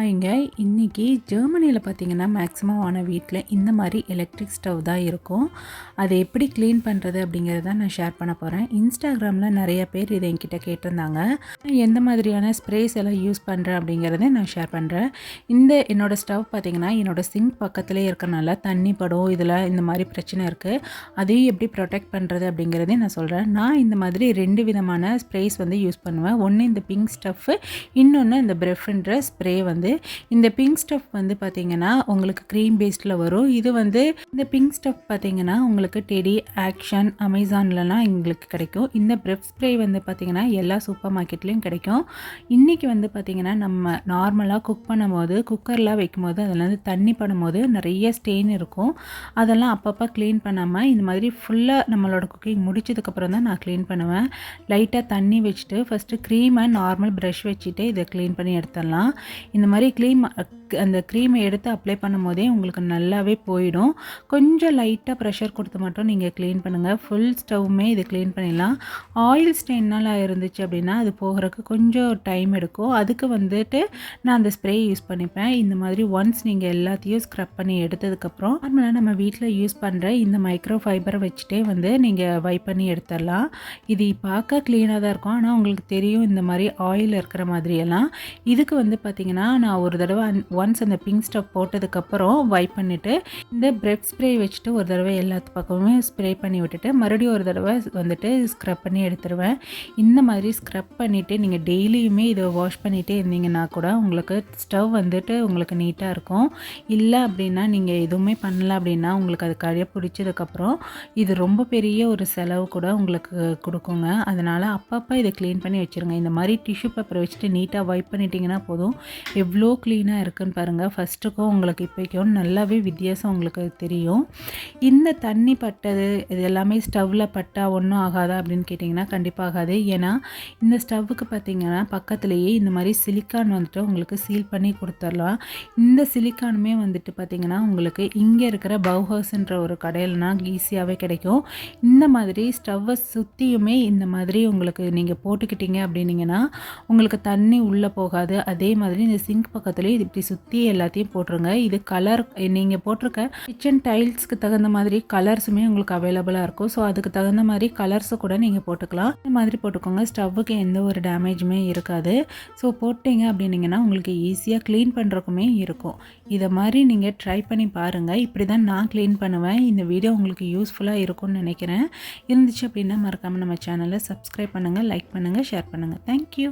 இங்க இன்றைக்கி ஜெர்மனியில் பார்த்தீங்கன்னா மேக்ஸிமம் ஆன வீட்டில் இந்த மாதிரி எலக்ட்ரிக் ஸ்டவ் தான் இருக்கும். அதை எப்படி க்ளீன் பண்ணுறது அப்படிங்கிறத நான் ஷேர் பண்ண போகிறேன் இன்ஸ்டாகிராமில் நிறைய பேர் இதை என்கிட்ட கேட்டிருந்தாங்க. எந்த மாதிரியான ஸ்ப்ரேஸ் எல்லாம் யூஸ் பண்ணுறேன் அப்படிங்கிறத நான் ஷேர் பண்ணுறேன் இந்த என்னோடய ஸ்டவ் பார்த்தீங்கன்னா என்னோடய சிங்க் பக்கத்துலேயே இருக்கனால தண்ணி படும் இதில் இந்த மாதிரி பிரச்சனை இருக்குது அதையும் எப்படி ப்ரொடெக்ட் பண்ணுறது அப்படிங்கிறதையும் நான் சொல்கிறேன் நான் இந்த மாதிரி ரெண்டு விதமான ஸ்ப்ரேஸ் வந்து யூஸ் பண்ணுவேன். ஒன்று இந்த பிங்க் ஸ்டஃப் இன்னொன்று இந்த ப்ரெஃப்ன்ற ஸ்ப்ரே வந்து வந்து இந்த பிங்க் ஸ்டஃப் வந்து பார்த்திங்கன்னா உங்களுக்கு க்ரீம் பேஸ்டில் வரும். இது வந்து இந்த பிங்க் ஸ்டஃப் பார்த்திங்கன்னா உங்களுக்கு டெடி ஆக்ஷன் அமேசான்லலாம் எங்களுக்கு கிடைக்கும். இந்த ப்ரெஃப் ஸ்ப்ரே வந்து பார்த்திங்கன்னா எல்லா சூப்பர் மார்க்கெட்லேயும் கிடைக்கும். இன்றைக்கி வந்து பார்த்திங்கன்னா நம்ம நார்மலாக குக் பண்ணும்போது குக்கர்லாம் வைக்கும்போது அதில் வந்து தண்ணி பண்ணும்போது நிறைய ஸ்டெயின் இருக்கும். அதெல்லாம் அப்பப்போ க்ளீன் பண்ணாமல் இந்த மாதிரி ஃபுல்லாக நம்மளோட குக்கிங் முடிச்சதுக்கப்புறம் தான் நான் க்ளீன் பண்ணுவேன். லைட்டாக தண்ணி வச்சுட்டு ஃபஸ்ட்டு க்ரீமை நார்மல் ப்ரஷ் வச்சுட்டு இதை க்ளீன் பண்ணி எடுத்துடலாம். இந்த மாதிரி க்ளீம் அந்த க்ரீமை எடுத்து அப்ளை பண்ணும் போதே உங்களுக்கு நல்லாவே போயிடும். கொஞ்சம் லைட்டாக ப்ரெஷர் கொடுத்து மட்டும் நீங்கள் க்ளீன் பண்ணுங்கள் ஃபுல் ஸ்டவ்வுமே இது க்ளீன் பண்ணிடலாம். ஆயில் ஸ்டெயின்னால் இருந்துச்சு அப்படின்னா அது போகிறதுக்கு கொஞ்சம் டைம் எடுக்கும். அதுக்கு வந்துட்டு நான் அந்த ஸ்ப்ரே யூஸ் பண்ணிப்பேன். இந்த மாதிரி ஒன்ஸ் நீங்கள் எல்லாத்தையும் ஸ்க்ரப் பண்ணி எடுத்ததுக்கப்புறம் நார்மலாக நம்ம வீட்டில் யூஸ் பண்ணுற இந்த மைக்ரோ ஃபைபரை வச்சுட்டே வந்து நீங்கள் வைப் பண்ணி எடுத்துடலாம். இது பார்க்க க்ளீனாக தான் இருக்கும். ஆனால் உங்களுக்கு தெரியும் இந்த மாதிரி ஆயில் இருக்கிற மாதிரியெல்லாம். இதுக்கு வந்து பார்த்திங்கன்னா நான் ஒரு தடவை ஒன்ஸ் அந்த பிங்க் ஸ்டவ் போட்டதுக்கப்புறம் வைப் பண்ணிவிட்டு இந்த பிரெட் ஸ்ப்ரே வச்சுட்டு ஒரு தடவை எல்லாத்து பக்கமுமே ஸ்ப்ரே பண்ணி விட்டுட்டு மறுபடியும் ஒரு தடவை வந்துட்டு ஸ்க்ரப் பண்ணி எடுத்துருவேன். இந்த மாதிரி ஸ்க்ரப் பண்ணிவிட்டு நீங்கள் டெய்லியுமே இதை வாஷ் பண்ணிகிட்டே இருந்தீங்கன்னா கூட உங்களுக்கு ஸ்டவ் வந்துட்டு உங்களுக்கு நீட்டாக இருக்கும். இல்லை அப்படின்னா நீங்கள் எதுவுமே பண்ணல அப்படின்னா உங்களுக்கு அது கழிய பிடிச்சதுக்கப்புறம் இது ரொம்ப பெரிய ஒரு செலவு கூட உங்களுக்கு கொடுக்குங்க. அதனால் அப்பப்போ இதை க்ளீன் பண்ணி வச்சுருங்க. இந்த மாதிரி டிஷ்யூ பேப்பரை வச்சுட்டு நீட்டாக வைப் பண்ணிட்டீங்கன்னா போதும். எவ்வளோ க்ளீனாக இருக்குன்னு பாருங்கள் ஃபஸ்ட்டுக்கும் உங்களுக்கு இப்போக்கும் நல்லாவே வித்தியாசம் உங்களுக்கு தெரியும். இந்த தண்ணி பட்டது இது எல்லாமே ஸ்டவ்வில் பட்டால் ஒன்றும் ஆகாதா அப்படின்னு கேட்டிங்கன்னா கண்டிப்பாக ஆகாது. ஏன்னா இந்த ஸ்டவ்வுக்கு பார்த்திங்கன்னா பக்கத்துலேயே இந்த மாதிரி சிலிக்கான் வந்துட்டு உங்களுக்கு சீல் பண்ணி கொடுத்துடலாம். இந்த சிலிக்கானுமே வந்துட்டு பார்த்திங்கன்னா உங்களுக்கு இங்கே இருக்கிற பவுஹர்ஸ்ன்ற ஒரு கடையில்னா ஈஸியாகவே கிடைக்கும். இந்த மாதிரி ஸ்டவ்வை சுற்றியுமே இந்த மாதிரி உங்களுக்கு நீங்கள் போட்டுக்கிட்டீங்க அப்படின்னீங்கன்னா உங்களுக்கு தண்ணி உள்ளே போகாது. அதே மாதிரி இந்த சிங்க் பக்கத்துலேயே இப்படி சுற்றி எல்லாத்தையும் போட்டுருங்க. இது கலர் நீங்கள் போட்டிருக்க கிச்சன் டைல்ஸ்க்கு தகுந்த மாதிரி கலர்ஸுமே உங்களுக்கு அவைலபிளாக இருக்கும். ஸோ அதுக்கு தகுந்த மாதிரி கலர்ஸை கூட நீங்கள் போட்டுக்கலாம். இந்த மாதிரி போட்டுக்கோங்க. ஸ்டவ்வுக்கு எந்த ஒரு டேமேஜுமே இருக்காது. ஸோ போட்டிங்க அப்படின்னீங்கன்னா உங்களுக்கு ஈஸியாக க்ளீன் பண்ணுறக்குமே இருக்கும். இதை மாதிரி நீங்கள் ட்ரை பண்ணி பாருங்கள் இப்படி தான் நான் க்ளீன் பண்ணுவேன். இந்த வீடியோ உங்களுக்கு யூஸ்ஃபுல்லாக இருக்கும்னு நினைக்கிறேன். இருந்துச்சு அப்படின்னா மறக்காமல் நம்ம சேனலை சப்ஸ்கிரைப் பண்ணுங்கள் லைக் பண்ணுங்கள் ஷேர் பண்ணுங்கள் தேங்க்யூ